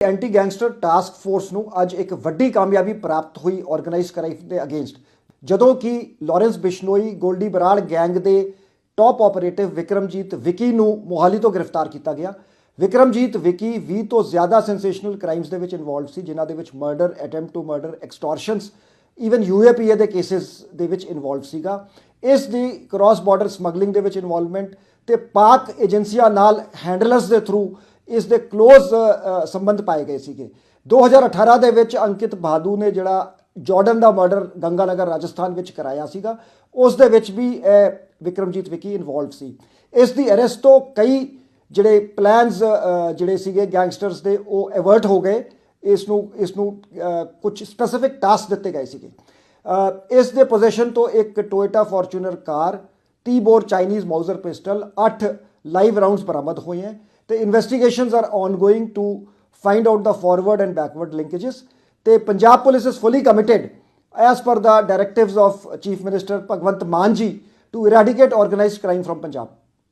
Anti gangster task force ਨੂੰ ਅੱਜ ਇੱਕ ਵੱਡੀ ਕਾਮਯਾਬੀ ਪ੍ਰਾਪਤ ਹੋਈ ਆਰਗੇਨਾਈਜ਼ ਕਰਾਈ ਦੇ ਅਗੇਂਸਟ ਜਦੋਂ ਕਿ ਲਾਰੈਂਸ ਬਿਸ਼ਨੋਈ, ਗੋਲਡੀ ਬਰਾੜ ਗੈਂਗ ਦੇ ਟਾਪ ਆਪਰੇਟਿਵ ਵਿਕਰਮਜੀਤ ਵਿਕੀ ਨੂੰ ਮੋਹਾਲੀ ਤੋਂ ਗ੍ਰਿਫਤਾਰ ਕੀਤਾ ਗਿਆ। ਵਿਕਰਮਜੀਤ ਵਿਕੀ 20 ਤੋਂ ਜ਼ਿਆਦਾ ਸੈਂਸੇਸ਼ਨਲ ਕ੍ਰਾਈਮਸ ਦੇ ਵਿੱਚ ਇਨਵੋਲਵ ਸੀ, ਜਿਨ੍ਹਾਂ ਦੇ ਵਿੱਚ murder attempt to murder extortions even UAPA ਦੇ ਕੇसेस ਦੇ ਵਿੱਚ ਇਨਵੋਲਵ ਸੀਗਾ। ਇਸ ਦੀ ਕ੍ਰਾਸ ਬਾਰਡਰ ਸਮਗਲਿੰਗ ਦੇ ਵਿੱਚ ਇਨਵੋਲਵਮੈਂਟ ਤੇ ਪਾਕ ਏਜੰਸੀਆਂ ਨਾਲ ਹੈਂਡਲਰਸ ਦੇ ਥਰੂ ਇਸ ਦੇ ਕਲੋਜ਼ ਸੰਬੰਧ ਪਾਏ ਗਏ ਸੀਗੇ। 2018 ਦੇ ਵਿੱਚ ਅੰਕਿਤ ਬਾਦੂ ਨੇ ਜਿਹੜਾ ਜਾਰਡਨ ਦਾ ਮਰਡਰ ਗੰਗਾਨਗਰ ਰਾਜਸਥਾਨ ਵਿੱਚ ਕਰਾਇਆ ਸੀਗਾ, ਉਸ ਦੇ ਵਿੱਚ ਵੀ ਇਹ ਵਿਕਰਮਜੀਤ ਵਿਕੀ ਇਨਵੋਲਵ ਸੀ। ਇਸ ਦੀ ਅਰੈਸਟ ਤੋਂ ਕਈ ਜਿਹੜੇ ਪਲਾਨਸ ਜਿਹੜੇ ਸੀਗੇ ਗੈਂਗਸਟਰਸ ਦੇ, ਉਹ ਐਵਰਟ ਹੋ ਗਏ। ਇਸ ਨੂੰ ਇਸ ਨੂੰ ਕੁਝ ਸਪੈਸੀਫਿਕ ਟਾਸਕ ਦਿੱਤੇ ਗਏ ਸੀਗੇ। ਇਸ ਦੇ ਪੋਜੀਸ਼ਨ ਤੋਂ ਇੱਕ Toyota Fortuner car 30 bore Chinese Mauser pistol 8 live rounds ਬਰਾਮਦ ਹੋਏ ਹਨ ਤੇ investigations are ongoing to find out the forward and backward linkages. The Punjab Police is fully committed as per the directives of chief minister Bhagwant Manji to eradicate organized crime from Punjab.